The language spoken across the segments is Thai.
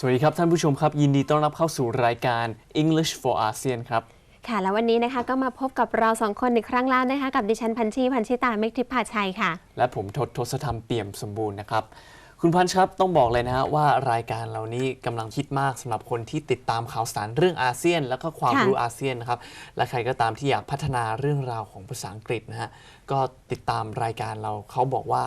สวัสดีครับท่านผู้ชมครับ ยินดีต้อนรับเข้าสู่รายการ English for ASEAN ครับ ค่ะ แล้ววันนี้นะคะก็มาพบกับเราสองคนอีกครั้งแล้วนะคะ กับดิฉันพันชีพันชิตาเมกทิพย์พาชัยค่ะ และผมทศทศธรรมเปี่ยมสมบูรณ์นะครับ คุณพันช์ครับต้องบอกเลยนะฮะว่ารายการเรานี้กำลังคิดมากสำหรับคนที่ติดตามข่าวสารเรื่องอาเซียน แล้วก็ความค่ะ รู้อาเซียนนะครับ และใครก็ตามที่อยากพัฒนาเรื่องราวของภาษาอังกฤษนะฮะก็ติดตามรายการเราเขาบอกว่า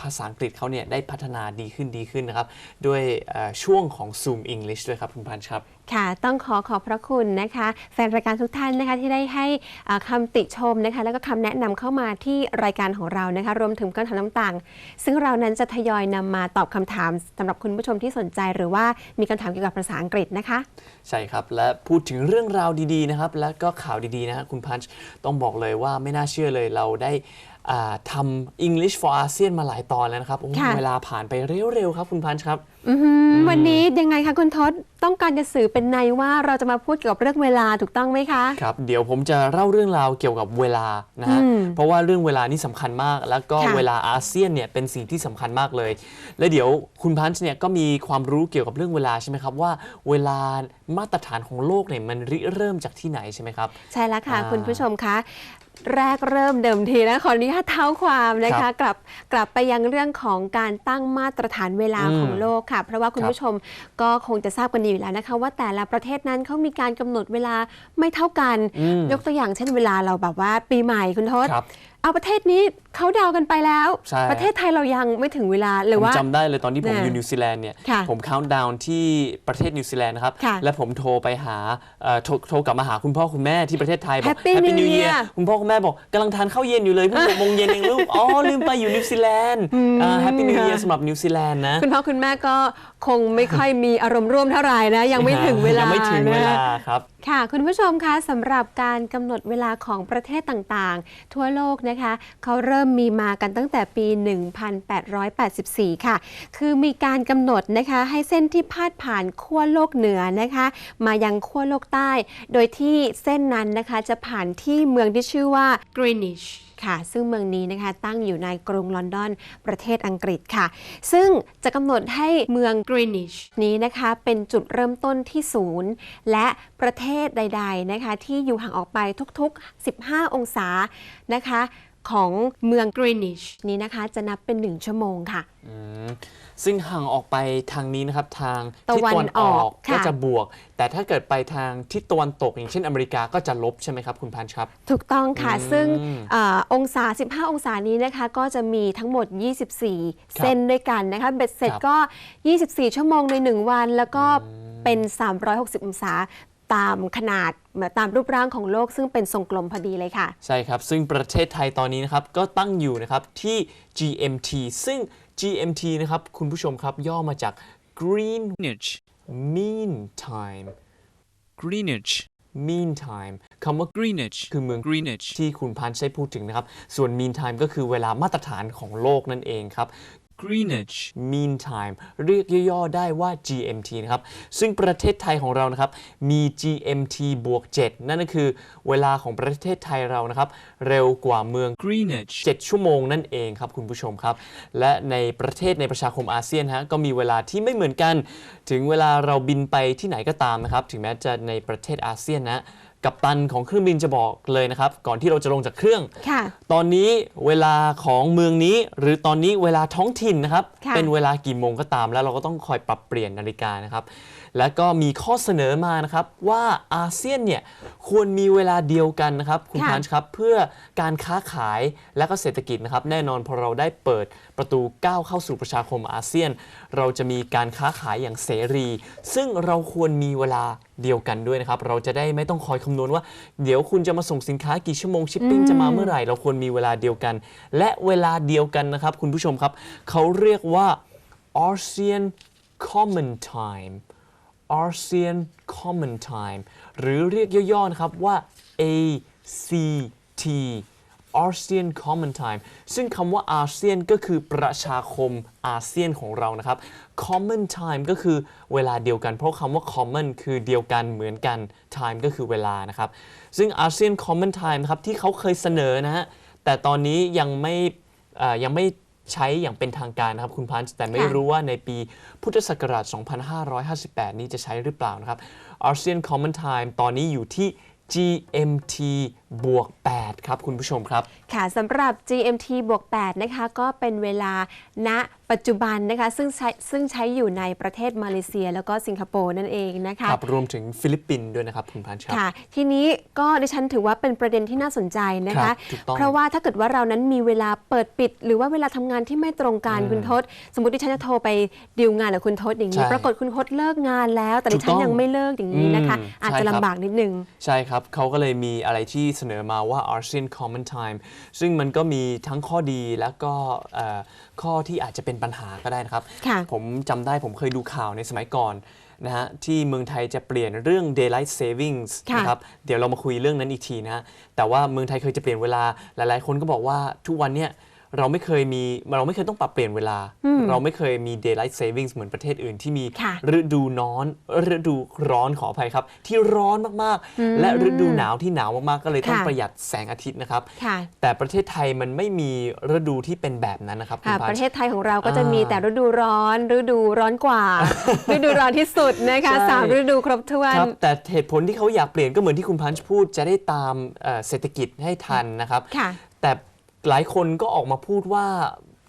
ภาษาอังกฤษเขาเนี่ยได้พัฒนาดีขึ้นดีขึ้นนะครับ ด้วยเอ่อช่วงของ Zoom English ด้วยครับคุณพันช์ครับค่ะ ต้องขอขอบพระคุณนะคะ แฟนรายการทุกท่านนะคะที่ได้ให้อ่าคำติชมนะคะ แล้วก็คำแนะนำเข้ามาที่รายการของเรานะคะ รวมถึงคำถามต่างๆ ซึ่งเรานั้นจะทยอยนำมาตอบคำถามสำหรับคุณผู้ชมที่สนใจ หรือว่ามีคำถามเกี่ยวกับภาษาอังกฤษนะคะ ใช่ครับ และพูดถึงเรื่องราวดีๆนะครับ และก็ข่าวดีๆนะฮะคุณพันช์ต้องบอกเลยว่าไม่น่าเชื่อเลยเราได้อ่า ทำ English for ASEAN มาหลายตอนแล้วนะครับโอ้โหค่ะ เวลาผ่านไปเร็ว ๆ ครับคุณพันช์ครับ อือหือวันนี้ยังไงคะคุณทศต้องการจะสื่อเป็นในว่าเราจะมาพูดเกี่ยวกับเรื่องเวลาถูกต้องไหมคะ ครับ เดี๋ยวผมจะเล่าเรื่องราวเกี่ยวกับเวลานะฮะ อืมเพราะว่าเรื่องเวลานี่สำคัญมาก แล้วก็ค่ะ เวลาอาเซียนเนี่ยเป็นสิ่งที่สำคัญมากเลย และเดี๋ยวคุณพันช์เนี่ยก็มีความรู้เกี่ยวกับเรื่องเวลาใช่ไหมครับว่าเวลามาตรฐานของโลกเนี่ยมันริเริ่มจากที่ไหนใช่ไหมครับ ใช่แล้วค่ะ อ่าคุณผู้ชมคะ แรกเริ่มเดิมทีนะขออนุญาตเท้าความนะครัคะบกลับกลับไปยังเรื่องของการตั้งมาตรฐานเวลาอืมของโลกค่ะ เพราะว่าคุณครับผู้ชมก็คงจะทราบกันดีอยู่แล้วนะคะ ว่าแต่ละประเทศนั้นเขามีการกำหนดเวลาไม่เท่ากันอืมยกตัวอย่างเช่นเวลาเราแบบว่าปีใหม่คุณทศครับ เอาประเทศนี้เขาดาวน์กันไปแล้ว ใช่ ประเทศไทยเรายังไม่ถึงเวลาหรือผมว่า จำได้เลยตอนที่ผมน่ะอยู่นิวซีแลนด์เนี่ย ค่ะผมค u n t d ด w n ที่ประเทศนิวซีแลนด์นะครับ ค่ะและผมโทรไปหาเอ่อโทรโทรกลับมาหาคุณพ่อคุณแม่ที่ประเทศไทยบอก Happy Happy New New Year Year คุณพ่อคุณแม่บอกกำลังทานข้าวเย็นอยู่เลยเพิ่งหกโมงเย็นเองลูก อ๋อ ลืมไปอยู่นิวซีแลนด์อ่า Happy New Year สำหรับนิวซีแลนด์นะ คุณพ่อคุณแม่ก็คงไม่ค่อยมีอารมณ์ร่วมเท่าไหร่นะ ยังไม่ถึงเวลายังไม่ถึงเวลานะครับ ค่ะ คุณผู้ชมคะสำหรับการกำหนดเวลาของประเทศต่างๆ ทั่วโลกนะคะ เขาเริ่มมีมากันตั้งแต่ปี 1884 ค่ะ คือมีการกำหนดนะคะให้เส้นที่พาดผ่านขั้วโลกเหนือนะคะ มายังขั้วโลกใต้ โดยที่เส้นนั้นนะคะจะผ่านที่เมืองที่ชื่อว่า Greenwich ค่ะ ซึ่งเมืองนี้นะคะตั้งอยู่ในกรุงลอนดอนประเทศอังกฤษค่ะ ซึ่งจะกำหนดให้เมืองกรีนิชนี้นะคะเป็นจุดเริ่มต้นที่ศูนย์และประเทศใด ๆนะคะ ที่อยู่ห่างออกไปทุกๆ 15 องศานะคะ ของเมือง Greenwich นี้นะคะ จะนับเป็น 1 ชั่วโมงค่ะอืมซึ่งห่างออกไปทางนี้นะครับ ทางตะทิศวันตะวันออออกกค่ะก็จะบวก แต่ถ้าเกิดไปทางทิศตะวันตก อย่างเช่นอเมริกาก็จะลบใช่ไหมครับ คุณพันช์ครับ ถูกต้องค่ะอืมซึ่งเออองศา 15 องศานี้นะคะ ก็จะมีทั้งหมด 24 เส้นด้วยกันนะคะเบ็ดเสร็จครับก็ 24 ชั่วโมงใน 1 วัน แล้วก็เป็น 360 องศา ตามขนาดตามรูปร่างของโลกซึ่งเป็นทรงกลมพอดีเลยค่ะ ใช่ครับ ซึ่งประเทศไทยตอนนี้นะครับก็ตั้งอยู่นะครับที่ GMT ซึ่ง GMT นะครับคุณผู้ชมครับย่อมาจาก Green Greenwich, Mean Time Greenwich, Mean Time คำว่า Greenwich, คือเมือง Greenwich, ที่คุณพันธ์ได้พูดถึงนะครับ ส่วน Mean Time ก็คือเวลามาตรฐานของโลกนั่นเองครับ Greenwich, Mean Time เรียกย่อๆได้ว่า GMT นะครับ ซึ่งประเทศไทยของเรานะครับ มี GMT บวก 7 นั่นก็คือเวลาของประเทศไทยเรานะครับ เร็วกว่าเมือง Greenwich, 7 ชั่วโมงนั่นเองครับคุณผู้ชมครับ และในประเทศในประชาคมอาเซียนฮะก็มีเวลาที่ไม่เหมือนกัน ถึงเวลาเราบินไปที่ไหนก็ตามนะครับ ถึงแม้จะในประเทศอาเซียนนะ กัปตันของเครื่องบินจะบอกเลยนะครับ ก่อนที่เราจะลงจากเครื่อง ค่ะ ตอนนี้เวลาของเมืองนี้ หรือตอนนี้เวลาท้องถิ่นนะครับ ค่ะ เป็นเวลากี่โมงก็ตาม แล้วเราก็ต้องคอยปรับเปลี่ยนนาฬิกานะครับ และก็มีข้อเสนอมานะครับ ว่าอาเซียนเนี่ยควรมีเวลาเดียวกันนะครับ คุณค่ะ พันช์ครับเพื่อการค้าขายและก็เศรษฐกิจนะครับ แน่นอนพอเราได้เปิดประตูก้าวเข้าสู่ประชาคมอาเซียน เราจะมีการค้าขายอย่างเสรี ซึ่งเราควรมีเวลา เดียวกันด้วยนะครับ เราจะได้ไม่ต้องคอยคำนวณว่า เดี๋ยวคุณจะมาส่งสินค้ากี่ชั่วโมงชิปปิ้งจะมาเมื่อไหร่ เราควรมีเวลาเดียวกัน และเวลาเดียวกันนะครับ คุณผู้ชมครับ เขาเรียกว่า ASEAN Common Time ASEAN Common Time หรือเรียกย่อๆนะครับว่า ACT ASEAN Common Time ซึ่งคำว่าอาเซียนก็คือประชาคมอาเซียนของเรานะครับ Common Time ก็คือเวลาเดียวกัน เพราะคำว่า Common คือเดียวกันเหมือนกัน Time ก็คือเวลานะครับ ซึ่ง ASEAN Common Time นะครับที่เขาเคยเสนอนะฮะ แต่ตอนนี้ยังไม่ยังไม่ใช้อย่างเป็นทางการนะครับคุณพันธ์แต่ไม่รู้ว่าในปีพุทธศักราช 2558 นี้จะใช้หรือเปล่านะครับ ASEAN Common Time ตอนนี้อยู่ที่ GMT บวก 8 ครับคุณผู้ชมครับ ค่ะสำหรับ GMT บวก 8 นะคะ ก็เป็นเวลาณปัจจุบันนะคะ ซึ่งใช้ซึ่งใช้อยู่ในประเทศมาเลเซีย แล้วก็สิงคโปร์นั่นเองนะคะครับรวมถึงฟิลิปปินส์ด้วยนะครับคุณพันธ์ครับค่ะ ทีนี้ก็ดิฉันถือว่าเป็นประเด็นที่น่าสนใจนะครัคะบถูกต้องเพราะว่าถ้าเกิดว่าเรานั้นมีเวลาเปิดปิด หรือว่าเวลาทำงานที่ไม่ตรงกันคุณทศ สมมติดิฉันจะโทรไปดีลงานกับคุณทศอย่างนี้ใช่ปรากฏคุณทศเลิกงานแล้ว แต่ดิฉัถูนกต้องยังไม่เลิกอย่างนี้นะคะอืมอาจใช่จะครับลำบากนิดนึง ใช่ครับเขาก็เลยมีอะไรที่เสนอมาว่า ASEAN Common Time ซึ่งมันก็มีทั้งข้อดีแล้วก็เอ่อข้อที่อาจจะเป็นปัญหาก็ได้นะครับค่ะผมจำได้ผมเคยดูข่าวในสมัยก่อนนะฮะที่เมืองไทยจะเปลี่ยนเรื่อง daylight savings ค่ะนะครับเดี๋ยวเรามาคุยเรื่องนั้นอีกทีนะฮะแต่ว่าเมืองไทยเคยจะเปลี่ยนเวลาหลาย ๆ คนก็บอกว่าทุกวันเนี่ย เราไม่เคยมีเราไม่เคยต้องปรับเปลี่ยนเวลา เราไม่เคยมี daylight savings เหมือนประเทศอื่นที่มีค่ะฤดูน้อนฤดูร้อนขออภัยครับ ที่ร้อนมากๆ และฤดูหนาวที่หนาวมากๆ ก็เลยต้องค่ะประหยัดแสงอาทิตย์นะครับค่ะแต่ประเทศไทยมันไม่มีฤดูที่เป็นแบบนั้นนะครับคุณค่ะพัปชระเทศไทยของเราก็จะมีอ่าแต่ฤดูร้อน ฤดูร้อนกว่า ฤดูร้อนที่สุดนะคะใช่สามฤดูครบถ้วนครับแต่เหตุผลที่เขาอยากเปลี่ยนก็เหมือนที่คุณพันช์พูดจะได้ตามเอ่อเศรษฐกิจให้ทันนะครับค่ะแต่ หลายคนก็ออกมาพูดว่า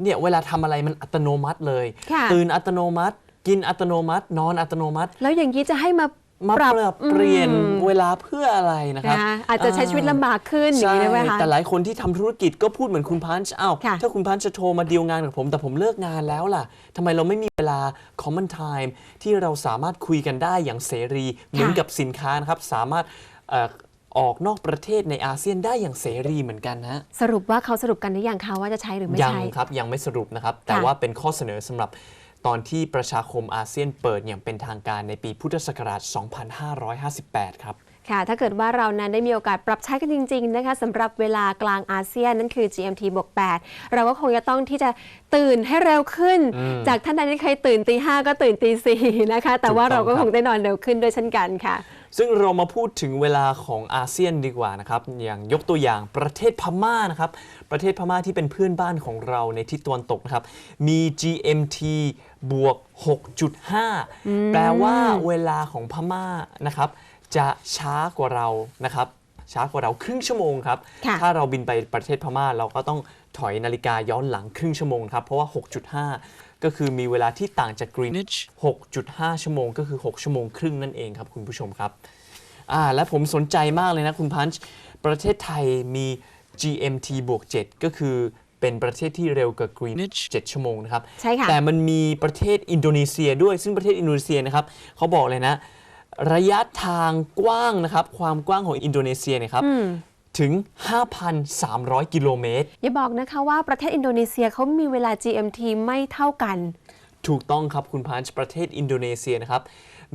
เนี่ยเวลาทำอะไรมันอัตโนมัติเลย ค่ะ ตื่นอัตโนมัติ กินอัตโนมัติ นอนอัตโนมัติ แล้วอย่างนี้จะให้มา มาปรับปรับเปลี่ยนอืม เวลาเพื่ออะไรนะครับนะคะอาจจะใช้ชีวิตลำบากขึ้นอย่างใช่นี้ได้ไหมคะ แต่หลายคนที่ทำธุรกิจก็พูดเหมือนคุณพันช์อ้าวค่ะ ถ้าคุณพันช์จะโทรมาดีลงานกับผม แต่ผมเลิกงานแล้วล่ะทำไมเราไม่มีเวลา common time ที่เราสามารถคุยกันได้อย่างเสรี เหมือนกับสินค้านะครับ สามารถเอ่อ ออกนอกประเทศในอาเซียนได้อย่างเสรีเหมือนกันนะสรุปว่าเขาสรุปกันหรือยังคะว่าจะใช้หรือไม่ยังใช้ ครับยังไม่สรุปนะครับ แต่ค่ะว่าเป็นข้อเสนอสำหรับตอนที่ประชาคมอาเซียนเปิดอย่างเป็นทางการในปีพุทธศักราช 2558 ครับค่ะ ถ้าเกิดว่าเรานั้นได้มีโอกาสปรับใช้กันจริง ๆ นะคะสำหรับเวลากลางอาเซียนนั่นคือ GMT บวก8เราก็คงจะต้องที่จะตื่นให้เร็วขึ้น จากท่านใดที่เคยตื่นตีห้าก็ตื่นตีสี่นะคะ แต่ว่าถูกต้เราองก็ครับคงได้นอนเร็วขึ้นด้วยเช่นกันค่ะ ซึ่งเรามาพูดถึงเวลาของอาเซียนดีกว่านะครับ อย่างยกตัวอย่างประเทศพม่านะครับ ประเทศพม่าที่เป็นเพื่อนบ้านของเราในทิศตะวันตกนะครับ มี GMT บวก 6.5 แปลว่าเวลาของพม่านะครับ จะช้ากว่าเรานะครับช้ากว่าเราครึ่งชั่วโมงครับค่ะถ้าเราบินไปประเทศพม่าเราก็ต้องถอยนาฬิกาย้อนหลังครึ่งชั่วโมงครับ เพราะว่า 6.5 ก็คือมีเวลาที่ต่างจากกรีน Greenwich 6.5 ชั่วโมง ก็คือ 6 ชั่วโมงครึ่งนั่นเองครับคุณผู้ชมครับ อ่าและผมสนใจมากเลยนะคุณพันช์ประเทศไทยมี GMT บวก7ก็คือเป็นประเทศที่เร็วกว่า Greenwich 7ชั่วโมงนะครับ ใช่ค่ะ แต่มันมีประเทศอินโดนีเซียด้วย ซึ่งประเทศอินโดนีเซียนะครับเขาบอกเลยนะ ระยะทางกว้างนะครับ ความกว้างของอินโดนีเซียเนะครับถึง 5,300 กิโลเมตร อย่าบอกนะคะว่าประเทศอินโดนีเซียเขามีเวลา GMT ไม่เท่ากัน ถูกต้องครับ คุณพันช์ประเทศอินโดนีเซียนะครับ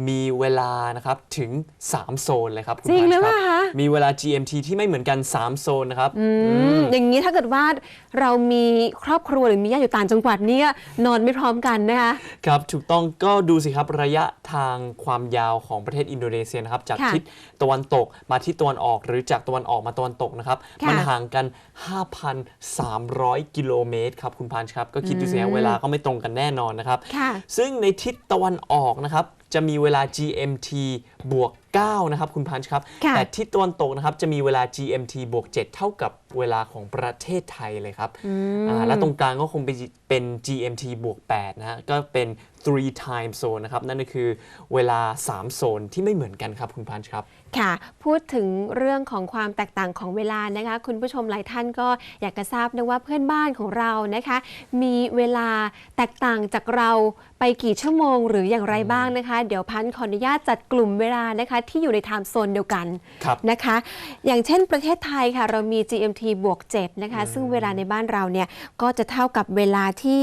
มีเวลานะครับถึง 3 โซนเลยครับคุณจริงพันหรือช์เปคล่ารัคะ มีเวลา GMT ที่ไม่เหมือนกัน 3 โซนนะครับ อืมอย่างนี้ถ้าเกิดว่าเรามีครอบครัวหรือมีญาติอยู่ต่างจังหวัดเนี่ยนอนไม่พร้อมกันนะคะ ครับ ถูกต้องก็ดูสิครับระยะทางความยาวของประเทศอินโดนีเซียนะครับ จากค่ะทิศตะวันตกมาทิศตะวันออก หรือจากตะวันออกมาตะวันตกนะครับ ค่ะมันห่างกัน 5,300 กิโลเมตรครับคุณพันช์ครับ ก็คิดดูสิฮะเวลาก็ไม่ตรงกันแน่นอนนะครับ ค่ะ ซึ่งในทิศตะวันออกนะครับ จะมีเวลา GMT บวก9นะครับคุณพันช์ครับค่ะแต่ทิศตะวันตกนะครับจะมีเวลา GMT บวก7เท่ากับ เวลาของประเทศไทยเลยครับอ่าและตรงกลางก็คงเป็นเป็น GMT บวก8นะฮะก็เป็น three time zone นะครับ นั่นก็คือเวลา 3 โซนที่ไม่เหมือนกันครับ คุณพันช์ครับ ค่ะ พูดถึงเรื่องของความแตกต่างของเวลานะคะ คุณผู้ชมหลายท่านก็อยากจะทราบนะว่าเพื่อนบ้านของเรานะคะ มีเวลาแตกต่างจากเราไปกี่ชั่วโมงหรืออย่างไรบ้างนะคะ เดี๋ยวพันขออนุญาตจัดกลุ่มเวลานะคะ ที่อยู่ในไทม์โซนเดียวกันครับนะคะ อย่างเช่นประเทศไทยค่ะเรามี GMT บวก7นะคะซึ่งเวลาในบ้านเราเนี่ยก็จะเท่ากับเวลาที่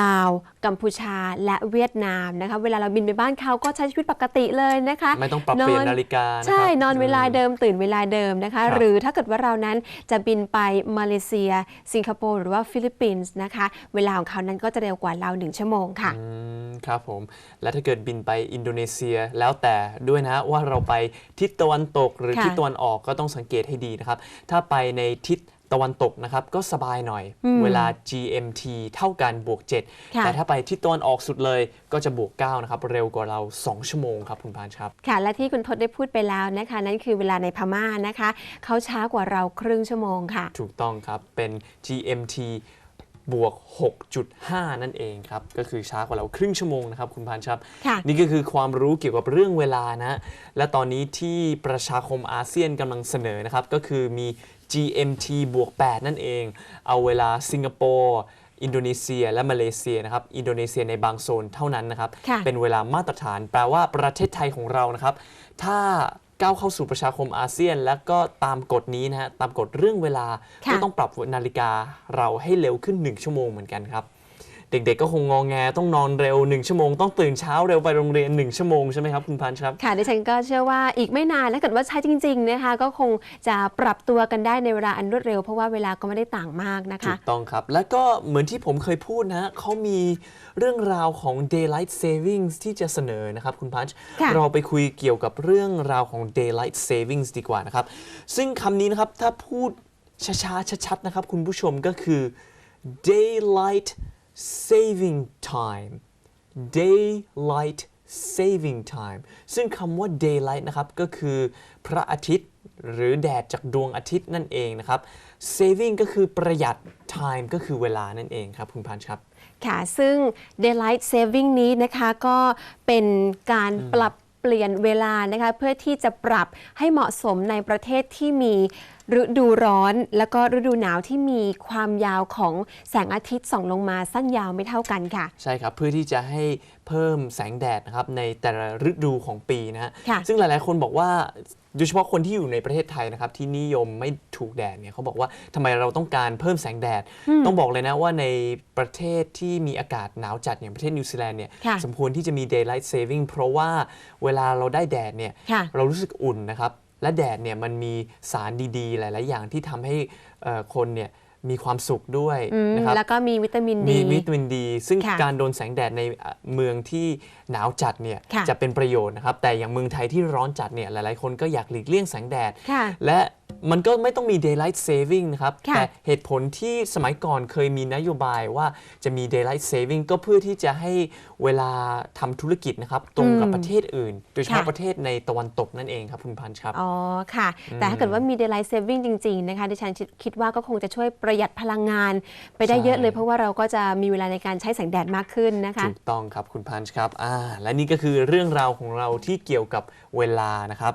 ลาว กัมพูชาและเวียดนามนะคะ เวลาเราบินไปบ้านเขาก็ใช้ชีวิตปกติเลยนะคะ ไม่ต้องปรับเปลี่ยนนาฬิกานะครับใช่นอนเวลาเดิมตื่นเวลาเดิมนะคะครับหรือถ้าเกิดว่าเรานั้นจะบินไปมาเลเซีย สิงคโปร์หรือว่าฟิลิปปินส์นะคะ เวลาของเขานั้นก็จะเร็วกว่าเรา1ชั่วโมงค่ะอืมครับผม และถ้าเกิดบินไปอินโดนีเซียแล้วแต่ด้วยนะฮะว่าเราไปทิศตะวันตกหรือค่ะทิศตะวันออกก็ต้องสังเกตให้ดีนะครับ ถ้าไปในทิศ ตะวันตกนะครับก็สบายหน่อย อืมเวลา GMT เท่ากันบวก 7 ค่ะ แต่ถ้าไปที่ตะวันออกสุดเลยก็จะบวก 9 นะครับ เร็วกว่าเรา 2 ชั่วโมงครับคุณพานครับ ค่ะและที่คุณทศได้พูดไปแล้วนะคะ นั่นคือเวลาในพม่านะคะ เขาช้ากว่าเราครึ่งชั่วโมงค่ะ ถูกต้องครับ เป็น GMT บวก 6.5 นั่นเองครับ ก็คือช้ากว่าเราครึ่งชั่วโมงนะครับคุณพานครับ ค่ะ นี่ก็คือความรู้เกี่ยวกับเรื่องเวลานะ และตอนนี้ที่ประชาคมอาเซียนกำลังเสนอนะครับ ก็คือมี GMT บวก 8 นั่นเอง เอาเวลาสิงคโปร์อินโดนีเซียและมาเลเซียนะครับ อินโดนีเซียในบางโซนเท่านั้นนะครับค่ะเป็นเวลามาตรฐาน แปลว่าประเทศไทยของเรานะครับ ถ้าก้าวเข้าสู่ประชาคมอาเซียน และก็ตามกฎนี้นะฮะ ตามกฎเรื่องเวลาค่ะก็ต้องปรับนาฬิกาเราให้เร็วขึ้น 1 ชั่วโมงเหมือนกันครับ เด็กๆ ก็คงงองแงต้องนอนเร็ว 1 ชั่วโมงต้องตื่นเช้าเร็วไปโรงเรียน 1 ชั่วโมงใช่ไหมครับคุณพันธ์ครับ ค่ะดิฉันก็เชื่อว่าอีกไม่นานถ้าเกิดว่าใช้จริงๆนะคะก็คงจะปรับตัวกันได้ในเวลาอันรวดเร็ว เพราะว่าเวลาก็ไม่ได้ต่างมากนะถูคะกต้องครับ แล้วก็เหมือนที่ผมเคยพูดนะเขามีเรื่องราวของ daylight savings ที่จะเสนอนะครับคุณพันธ์ค่ะ เราไปคุยเกี่ยวกับเรื่องราวของ daylight savings ดีกว่านะครับ ซึ่งคำนี้นะครับถ้าพูดช้าๆชัดๆนะครับคุณผู้ชมก็คือ daylight saving time daylight saving time ซึ่งคำว่า daylight นะครับก็คือพระอาทิตย์หรือแดดจากดวงอาทิตย์นั่นเองนะครับ saving ก็คือประหยัด time ก็คือเวลานั่นเองครับ คุณพันธ์ครับ ค่ะ ซึ่ง daylight saving นี้นะคะก็เป็นการปรับเปลี่ยนเวลานะคะเพื่อที่จะปรับให้เหมาะสมในประเทศที่มี ฤดูร้อนแล้วก็ฤดูหนาวที่มีความยาวของแสงอาทิตย์ส่องลงมาสั้นยาวไม่เท่ากันค่ะ ใช่ครับ เพื่อที่จะให้เพิ่มแสงแดดนะครับในแต่ละฤดูของปีนะฮะค่ะซึ่งหลาย ๆ คนบอกว่าโดยเฉพาะคนที่อยู่ในประเทศไทยนะครับที่นิยมไม่ถูกแดดเนี่ยเขาบอกว่าทำไมเราต้องการเพิ่มแสงแดด ต้องบอกเลยนะว่าในประเทศที่มีอากาศหนาวจัดอย่างประเทศนิวซีแลนด์เนี่ยค่ะสมควรที่จะมี daylight saving เพราะว่าเวลาเราได้แดดเนี่ยค่ะเรารู้สึกอุ่นนะครับ และแดดเนี่ยมันมีสารดีๆ หลาย ๆ อย่างที่ทำให้เอ่อคนเนี่ยมีความสุขด้วยอืมนะครับ แล้วก็มีวิตามินมีดีวิตามินดี ซึ่งค่ะการโดนแสงแดดในอะเมืองที่หนาวจัดเนี่ยค่ะ จะเป็นประโยชน์นะครับ แต่อย่างเมืองไทยที่ร้อนจัดเนี่ยหลาย ๆ คนก็อยากหลีกเลี่ยงแสงแดด ค่ะ และ มันก็ไม่ต้องมี daylight saving นะครับ ค่ะแต่เหตุผลที่สมัยก่อนเคยมีนโยบายว่าจะมี daylight saving ก็เพื่อที่จะให้เวลาทำธุรกิจนะครับ ตรงกับอืมประเทศอื่น โดยเฉพาะค่ะ ประเทศในตะวันตกนั่นเองครับคุณพันธ์ครับ อ๋อค่ะ แต่ถ้าเกิดว่ามี daylight saving จริง ๆ นะคะ ดิฉันคิดว่าก็คงจะช่วยประหยัดพลังงานไปได้ใช่เยอะเลยเพราะว่าเราก็จะมีเวลาในการใช้แสงแดดมากขึ้นนะคะ ถูกต้องครับคุณพันธ์ครับอ่าและนี่ก็คือเรื่องราวของเราที่เกี่ยวกับเวลานะครับ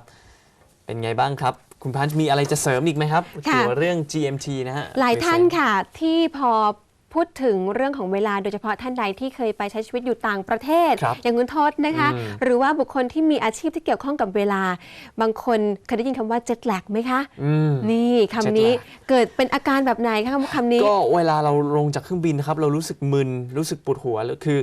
เป็นไงบ้างครับ คุณพันธ์มีอะไรจะเสริมอีกไหมครับค่ะเกี่ยวกับเรื่อง GMT นะฮะหลายท่านไม่ใช่ค่ะที่พอพูดถึงเรื่องของเวลาโดยเฉพาะท่านใดที่เคยไปใช้ชีวิตอยู่ต่างประเทศครับอย่างคุณทศนะคะอืมหรือว่าบุคคลที่มีอาชีพที่เกี่ยวข้องกับเวลา บางคนเคยได้ยินคำว่า jet lag ไหมคะอืมนี่คำนี้ jet lag เกิดเป็นอาการแบบไหนคะคำนี้ ก็เวลาเราลงจากเครื่องบินนะครับ เรารู้สึกมึนรู้สึกปวดหัวแล้วคือ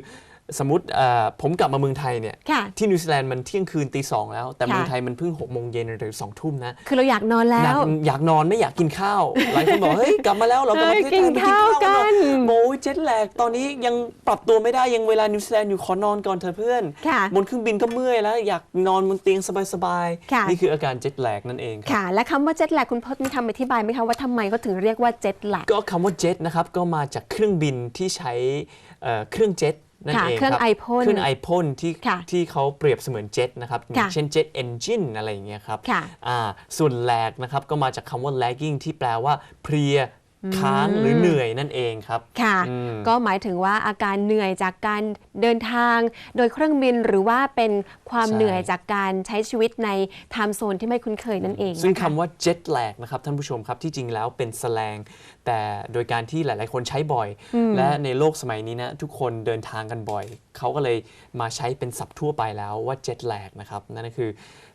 สมมติเอ่อผมกลับมาเมืองไทยเนี่ยค่ะที่นิวซีแลนด์มันเที่ยงคืนตีสองแล้ว แต่ค่ะเมืองไทยมันเพิ่งหกโมงเย็นหรือสองทุ่มนะ คือเราอยากนอนแล้อยากวอยากนอนไม่อยากกินข้าว หลายคนบอก เฮ้ย กลับมาแล้วเรากลับมาเฮ้ยประเทศไทยกินข้าวกันโอ้ยเจ็ตแลกตอนนี้ยังปรับตัวไม่ได้ยังเวลานิวซีแลนด์อยู่ขอนอนก่อนเถอะเพื่อนค่ะบนเครื่องบินก็เมื่อยแล้ว อยากนอนบนเตียงสบายค่ะๆนี่คืออาการเจ็ตแลกนั่นเองครับค่ะ และคำว่า jet lag คุณพจน์มีคำอธิบายไหมคะว่าทำไมเขาถึงเรียกว่า jet lag ก็คำว่าเจ็ตนะครับก็มาจากเครื่องบินที่ใช้เอ่อเครื่องเจ็ต นั่นค่ะเองเครื่องครับไอพ่นเครื่องไอพ่นที่ค่ะที่เขาเปรียบเสมือนเจ็ตนะครับอย่าค่ะงเช่นเจ็ตเอนจินอะไรอย่างเงี้ยครับค่ะ อ่าส่วนแลกนะครับก็มาจากคำว่า lagging ที่แปลว่าเพลีย ค้างหรือเหนื่อยนั่นเองครับ ค่ะอืมก็หมายถึงว่าอาการเหนื่อยจากการเดินทาง โดยเครื่องบินหรือว่าเป็นความใช่เหนื่อยจากการใช้ชีวิตในไทม์โซนที่ไม่คุ้นเคยนั่นเอง ซึ่งนะะคำว่า jet lag นะครับท่านผู้ชมครับที่จริงแล้วเป็นสแลง แต่โดยการที่หลาย ๆ คนใช้บ่อย และในโลกสมัยนี้นะทุกคนเดินทางกันบ่อย เขาก็เลยมาใช้เป็นศัพท์ทั่วไปแล้วว่า jet lag นะครับนั่นก็คือ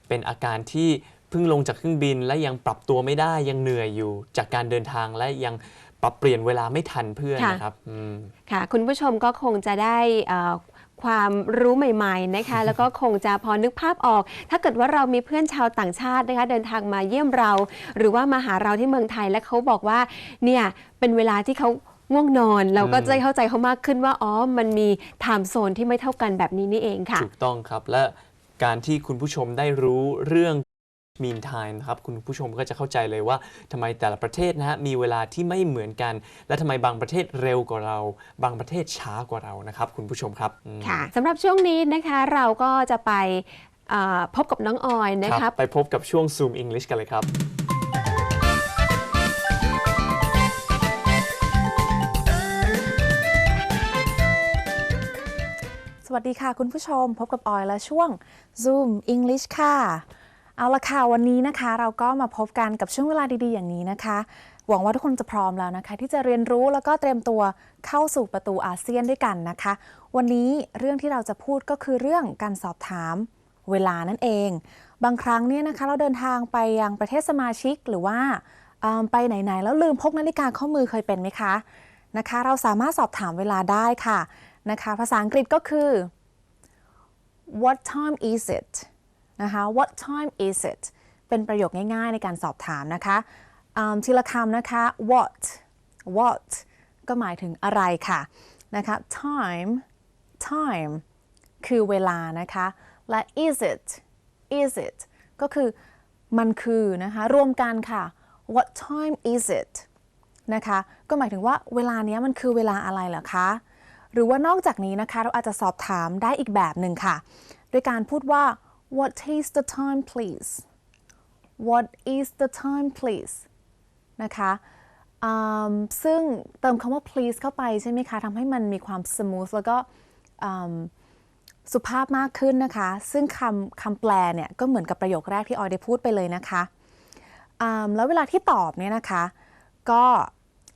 เป็นอาการที่เพิ่งลงจากเครื่องบินและยังปรับตัวไม่ได้ยังเหนื่อยอยู่จากการเดินทางและยังปรับเปลี่ยนเวลาไม่ทันเพื่อนค่ะนะครับอืมค่ะ คุณผู้ชมก็คงจะได้เอ่อความรู้ใหม่ๆนะคะ แล้วก็คงจะพอนึกภาพออก ถ้าเกิดว่าเรามีเพื่อนชาวต่างชาตินะคะเดินทางมาเยี่ยมเรา หรือว่ามาหาเราที่เมืองไทยและเขาบอกว่าเนี่ยเป็นเวลาที่เขาง่วงนอนเราก็จะเข้าใจเขามากขึ้นว่าอ๋อมันมีไทม์โซนที่ไม่เท่ากันแบบนี้นี่เองค่ะ ถูกต้องครับและการที่คุณผู้ชมได้รู้เรื่อง mean time นะครับคุณผู้ชมก็จะเข้าใจเลยว่าทำไมแต่ละประเทศนะฮะมีเวลาที่ไม่เหมือนกัน และทำไมบางประเทศเร็วกว่าเรา บางประเทศช้ากว่าเรานะครับคุณผู้ชมครับอืม ค่ะสำหรับช่วงนี้นะคะเราก็จะไปเอ่อพบกับน้องออยนะคคะรับไปพบกับช่วง Zoom English กันเลยครับ สวัสดีค่ะคุณผู้ชมพบกับออยและช่วง Zoom English ค่ะ เอาละค่ะวันนี้นะคะ เราก็มาพบกันกับช่วงเวลาดีๆ อย่างนี้นะคะ หวังว่าทุกคนจะพร้อมแล้วนะคะ ที่จะเรียนรู้แล้วก็เตรียมตัวเข้าสู่ประตูอาเซียนด้วยกันนะคะ วันนี้เรื่องที่เราจะพูดก็คือเรื่องการสอบถามเวลานั่นเอง บางครั้งเนี่ยนะคะเราเดินทางไปยังประเทศสมาชิกหรือว่าไปไหนๆ แล้วลืมพกนาฬิกาข้อมือเคยเป็นไหมคะนะคะ เราสามารถสอบถามเวลาได้ค่ะนะคะ ภาษาอังกฤษก็คือ what time is it นะคะ what time is it เป็นประโยคง่ายๆในการสอบถามนะคะทีละคำนะคะ what what ก็หมายถึงอะไรค่ะนะคะ time time คือเวลานะคะ และ is it is it ก็คือมันคือนะคะ รวมกันค่ะ what time is it นะคะ ก็หมายถึงว่าเวลานี้มันคือเวลาอะไรเหรอคะ หรือว่านอกจากนี้นะคะ เราอาจจะสอบถามได้อีกแบบหนึ่งค่ะ โดยการพูดว่า what is the time please what is the time please นะคะซึ่งเติมคำว่า please เข้าไปใช่ไหมคะทำให้มันมีความ smooth แล้วก็สุภาพมากขึ้นนะคะ ซึ่งคำคำแปลเนี่ยก็เหมือนกับประโยคแรกที่ออยได้พูดไปเลยนะคะแล้วเวลาที่ตอบเนี่ยนะคะ ก็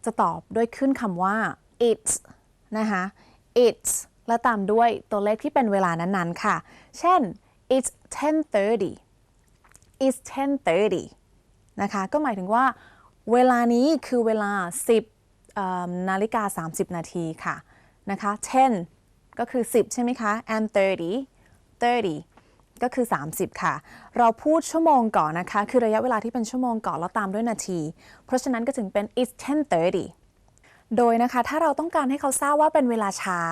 จะตอบด้วยขึ้นคำว่า it's นะคะ it's และตามด้วยตัวเลขที่เป็นเวลานั้นๆค่ะ เช่น it's 10:30 it's 10:30นะคะก็หมายถึงว่าเวลานี้คือเวลา 10นาฬิกา 30 นาทีค่ะนะคะ 10 ก็คือ 10 ใช่ไหมคะ and 30 30 ก็คือ 30 ค่ะ เราพูดชั่วโมงก่อนนะคะ คือระยะเวลาที่เป็นชั่วโมงก่อนแล้วตามด้วยนาที เพราะฉะนั้นก็ถึงเป็น it's 10:30โดยนะคะ ถ้าเราต้องการให้เขาทราบว่าเป็นเวลาเช้า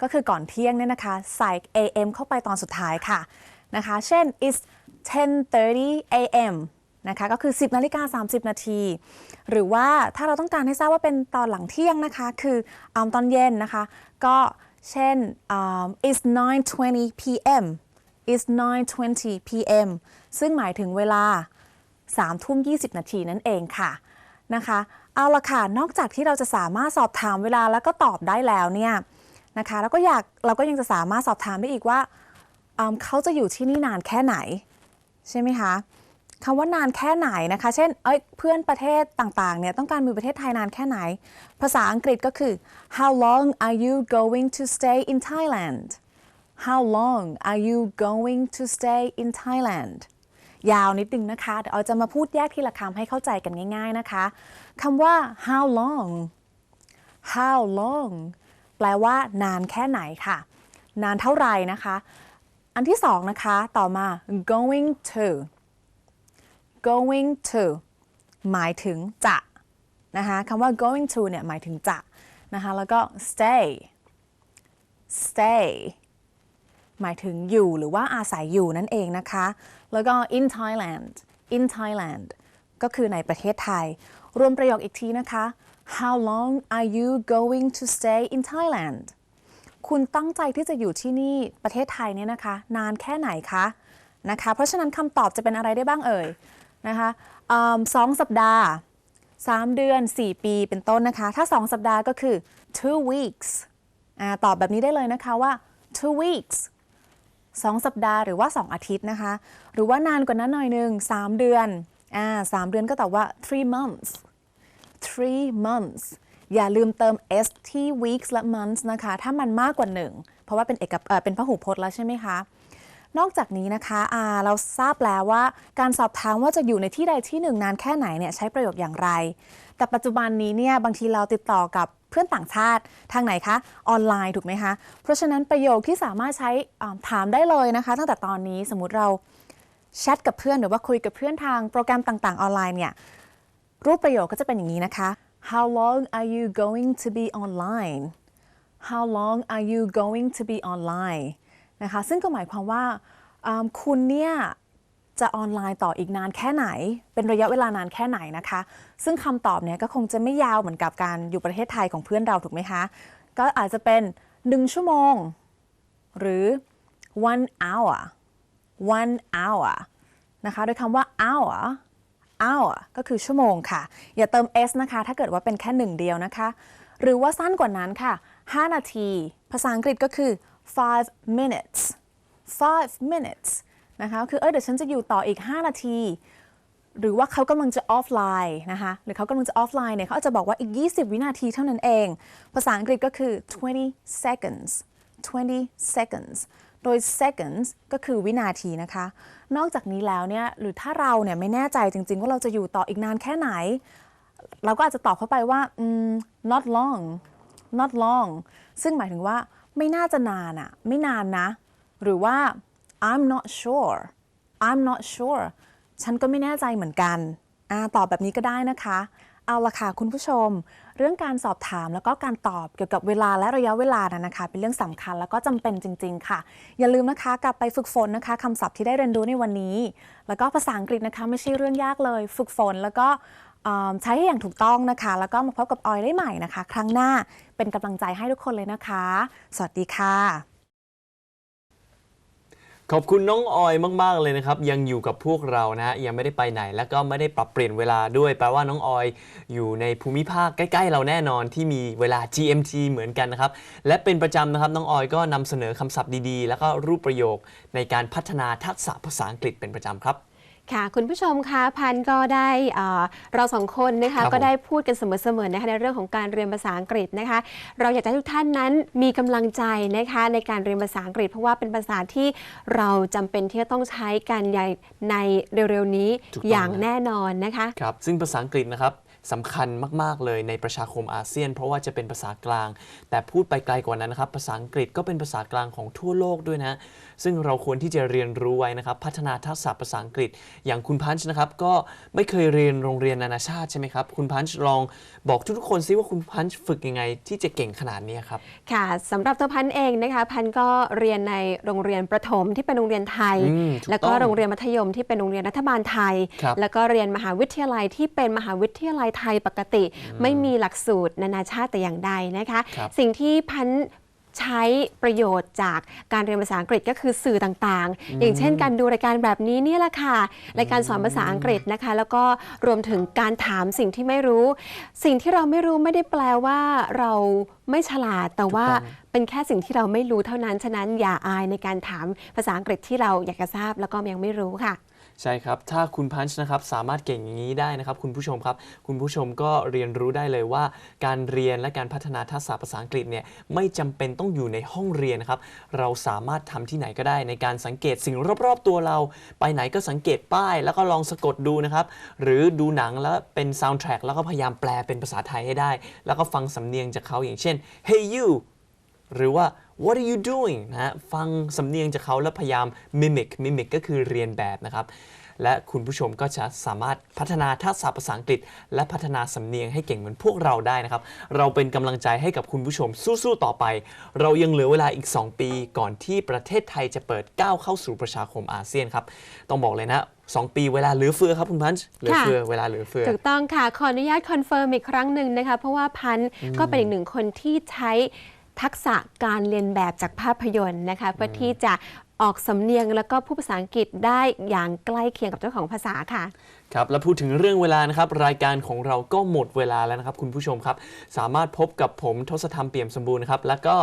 ก็คือก่อนเที่ยงเนี่ยนะคะใส่ AM เข้าไปตอนสุดท้ายค่ะนะคะเช่น it's 10:30 AM นะคะก็คือ 10นาฬิกา30 นาที หรือว่าถ้าเราต้องการให้ทราบว่าเป็นตอนหลังเที่ยงนะคะ คืออตอนเย็นนะคะ ก็เช่นอ่า it's 9:20 PM it's 9:20 PM ซึ่งหมายถึงเวลา3ทุ่ม20 นาทีนั่นเองค่ะนะคะ เอาละค่ะ นอกจากที่เราจะสามารถสอบถามเวลาแล้วก็ตอบได้แล้วเนี่ย นะคะ แล้วก็อยากเราก็ยังจะสามารถสอบถามได้อีกว่าอืมเขาจะอยู่ที่นี่นานแค่ไหน ใช่ไหมคะคำว่านานแค่ไหนนะคะ เช่นเอ้ยเพื่อนประเทศต่างๆเนี่ยต้องการมีประเทศไทยนานแค่ไหน ภาษาอังกฤษก็คือ how long are you going to stay in Thailand how long are you going to stay in Thailand ยาวนิดนึงนะคะ เดี๋ยวจะมาพูดแยกทีละคำให้เข้าใจกันง่าย ๆนะคะ คำว่า how long how long ลว่านานแค่ไหนค่ะ นานเท่าไหร่นะคะ อันที่สองนะคะต่อมา going to going to หมายถึงจะนะคะคำว่า going to เนี่ยหมายถึงจะนะคะแล้วก็ stay stay หมายถึงอยู่หรือว่าอาศัยอยู่นั่นเองนะคะ แล้วก็ in Thailand in Thailand ก็คือในประเทศไทย รวมประโยคอีกทีนะคะ How long are you going to stay in Thailand คุณตั้งใจที่จะอยู่ที่นี่ประเทศไทยเนี่ยนะคะ นานแค่ไหนคะนะคะ เพราะฉะนั้นคำตอบจะเป็นอะไรได้บ้างเอ่ยนะคะอสองสัปดาห์ 3 เดือน 4 ปีเป็นต้นนะคะ ถ้า 2 สัปดาห์ก็คือ two weeks อตอบแบบนี้ได้เลยนะคะว่า two weeks 2 สัปดาห์หรือว่า 2 อาทิตย์นะคะ หรือว่านานกว่านั้นหน่อยหนึ่ง3 เดือน อ่า3เดือนก็ตอบว่า three months three months อย่าลืมเติม s ที่ weeks และ months นะคะ ถ้ามันมากกว่า1เพราะว่าเป็นเอกเอเป็นพหูพจน์แล้วใช่ไหมคะ นอกจากนี้นะคะเราทราบแล้วว่าการสอบถามว่าจะอยู่ในที่ใดที่หนึ่งนานแค่ไหนเนี่ยใช้ประโยคอย่างไร แต่ปัจจุบันนี้เนี่ยบางทีเราติดต่อกับเพื่อนต่างชาติทางไหนคะ ออนไลน์ถูกไหมคะ เพราะฉะนั้นประโยคที่สามารถใช้ถามได้เลยนะคะ ตั้งแต่ตอนนี้สมมติเรา แชทกับเพื่อนหรือว่าคุยกับเพื่อนทางโปรแกรมต่างๆ ออนไลน์เนี่ยรูปประโยคก็จะเป็นอย่างนี้นะคะ How long are you going to be online How long are you going to be online นะคะซึ่งก็หมายความว่าคุณเนี่ยจะออนไลน์ต่ออีกนานแค่ไหน เป็นระยะเวลานานแค่ไหนนะคะ ซึ่งคำตอบเนี่ยก็คงจะไม่ยาวเหมือนกับการอยู่ประเทศไทยของเพื่อนเราถูกไหมคะ ก็อาจจะเป็น 1 ชั่วโมง หรือ one hour one hour นะคะ โดยคำว่า hour hour ก็คือชั่วโมงค่ะ อย่าเติม s นะคะ ถ้าเกิดว่าเป็นแค่หนึ่งเดียวนะคะ หรือว่าสั้นกว่านั้นค่ะ 5 นาที ภาษาอังกฤษก็คือ five minutes five minutes นะคะคือเออเดี๋ยวฉันจะอยู่ต่ออีก 5 นาที หรือว่าเขากำลังจะออฟไลน์นะคะ หรือเขากำลังจะออฟไลน์เนี่ยเขาอาจจะบอกว่าอีก 20 วินาทีเท่านั้นเอง ภาษาอังกฤษก็คือ 20 seconds 20 seconds โดย seconds ก็คือวินาทีนะคะ นอกจากนี้แล้วเนี่ยหรือถ้าเราเนี่ยไม่แน่ใจจริง ๆ ว่าเราจะอยู่ต่ออีกนานแค่ไหน เราก็อาจจะตอบเข้าไปว่า not long not long ซึ่งหมายถึงว่าไม่น่าจะนานอะไม่นานนะ หรือว่า I'm not sure I'm not sure ฉันก็ไม่แน่ใจเหมือนกัน อ่า ตอบแบบนี้ก็ได้นะคะ เอาละค่ะคุณผู้ชม เรื่องการสอบถามแล้วก็การตอบเกี่ยวกับเวลาและระยะเวลานั้นนะคะ เป็นเรื่องสำคัญแล้วก็จำเป็นจริง ๆ ค่ะ อย่าลืมนะคะกลับไปฝึกฝนนะคะคำศัพท์ที่ได้เรียนรู้ในวันนี้ แล้วก็ภาษาอังกฤษนะคะไม่ใช่เรื่องยากเลย ฝึกฝนแล้วก็ใช้ให้อย่างถูกต้องนะคะ แล้วก็มาพบกับออยได้ใหม่นะคะ ครั้งหน้าเป็นกำลังใจให้ทุกคนเลยนะคะ สวัสดีค่ะ ขอบคุณน้องออยมากๆเลยนะครับ ยังอยู่กับพวกเรานะฮะยังไม่ได้ไปไหน แล้วก็ไม่ได้ปรับเปลี่ยนเวลาด้วย แปลว่าน้องออยอยู่ในภูมิภาคใกล้ ๆ เราแน่นอนที่มีเวลา GMT เหมือนกันนะครับ และเป็นประจำนะครับน้องออยก็นำเสนอคำศัพท์ดีๆ แล้วก็รูปประโยคในการพัฒนาทักษะภาษาอังกฤษเป็นประจำครับ ค่ะคุณผู้ชมคะพันก็ได้เอ่อเราสองคนนะครัคะบผมก็ได้พูดกันเสมอๆนะคะในเรื่องของการเรียนภาษาอังกฤษนะคะ เราอยากจะให้ทุกท่านนั้นมีกำลังใจนะคะในการเรียนภาษาอังกฤษ เพราะว่าเป็นภาษาที่เราจำเป็นที่จะต้องใช้กันในในเร็วๆนี้ถูกต้องอย่างแน่นอนนะคะครับซึ่งภาษาอังกฤษนะครับ สำคัญมาก ๆ เลยในประชาคมอาเซียน เพราะว่าจะเป็นภาษากลาง แต่พูดไปไกลกว่านั้นนะครับภาษาอังกฤษก็เป็นภาษากลางของทั่วโลกด้วยนะ ซึ่งเราควรที่จะเรียนรู้ไว้นะครับ พัฒนาทักษะภาษาอังกฤษ อย่างคุณพันช์นะครับก็ไม่เคยเรียนโรงเรียนนานาชาติใช่ไหมครับคุณพันช์ลองบอกทุกๆคนซิว่าคุณพันช์ฝึกยังไงที่จะเก่งขนาดนี้ครับค่ะสำหรับตัวพันเองนะคะพันก็เรียนในโรงเรียนประถมที่เป็นโรงเรียนไทยอืมถูกแล้วก็ต้องโรงเรียนมัธยมที่เป็นโรงเรียนรัฐบาลไทยครับแล้วก็เรียนมหาวิทยาลัยที่เป็นมหาวิทยาลัยไทยปกติ ไม่มีหลักสูตรนานาชาติแต่อย่างใดนะคะครับสิ่งที่พันใช้ประโยชน์จากการเรียนภาษาอังกฤษก็คือสื่อต่างๆ อย่างเช่นการดูรายการแบบนี้เนี่ยแหละค่ะ รายการสอนภาษาอังกฤษนะคะ แล้วก็รวมถึงการถามสิ่งที่ไม่รู้ สิ่งที่เราไม่รู้ไม่ได้แปลว่าเราไม่ฉลาดแต่ว่าถูกต้องเป็นแค่สิ่งที่เราไม่รู้เท่านั้น ฉะนั้นอย่าอายในการถามภาษาอังกฤษที่เราอยากจะทราบแล้วก็ยังไม่รู้ค่ะ ใช่ครับ ถ้าคุณพันช์นะครับสามารถเก่งอย่างนี้ได้นะครับ คุณผู้ชมครับ คุณผู้ชมก็เรียนรู้ได้เลยว่า การเรียนและการพัฒนาทักษะภาษาอังกฤษเนี่ยไม่จำเป็นต้องอยู่ในห้องเรียนนะครับ เราสามารถทำที่ไหนก็ได้ในการสังเกตสิ่งรอบๆตัวเรา ไปไหนก็สังเกตป้าย แล้วก็ลองสะกดดูนะครับ หรือดูหนังแล้วเป็นซาวด์แทร็กแล้วก็พยายามแปลเป็นภาษาไทยให้ได้ แล้วก็ฟังสำเนียงจากเขาอย่างเช่น hey you หรือว่า what are you doing นะฮะฟังสำเนียงจากเขาแล้วพยายาม mimic mimic ก็คือเรียนแบบนะครับ และคุณผู้ชมก็จะสามารถพัฒนาทักษะภาษาอังกฤษ และพัฒนาสำเนียงให้เก่งเหมือนพวกเราได้นะครับ เราเป็นกำลังใจให้กับคุณผู้ชมสู้ๆต่อไป เรายังเหลือเวลาอีก 2 ปีก่อนที่ประเทศไทยจะเปิดก้าวเข้าสู่ประชาคมอาเซียนครับ ต้องบอกเลยนะ2ปีเวลาเหลือเฟือครับคุณพันช์เหลือเฟือเวลาเหลือเฟือ ถูกต้องค่ะ ขออนุญาตคอนเฟิร์มอีกครั้งหนึ่งนะคะ เพราะว่าพันธุ์ก็เป็นอีกหนึ่งคนที่ใช้ ทักษะการเรียนแบบจากภาพยนตร์นะคะเพื่อที่จะออกสำเนียงแล้วก็พูดภาษาอังกฤษได้อย่างใกล้เคียงกับเจ้าของภาษาค่ะ ครับและพูดถึงเรื่องเวลานะครับ รายการของเราก็หมดเวลาแล้วนะครับ คุณผู้ชมครับ สามารถพบกับผมทศธรรมเปี่ยมสมบูรณ์นะครับ แล้วก็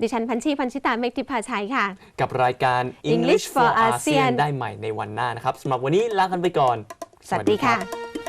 ดิฉันพันชีพันชิตาเมกทิพาชัยค่ะ กับรายการ English for ASEAN ได้ใหม่ในวันหน้านะครับสำหรับวันนี้ลากันไปก่อน สวัสดีรัค่ะบ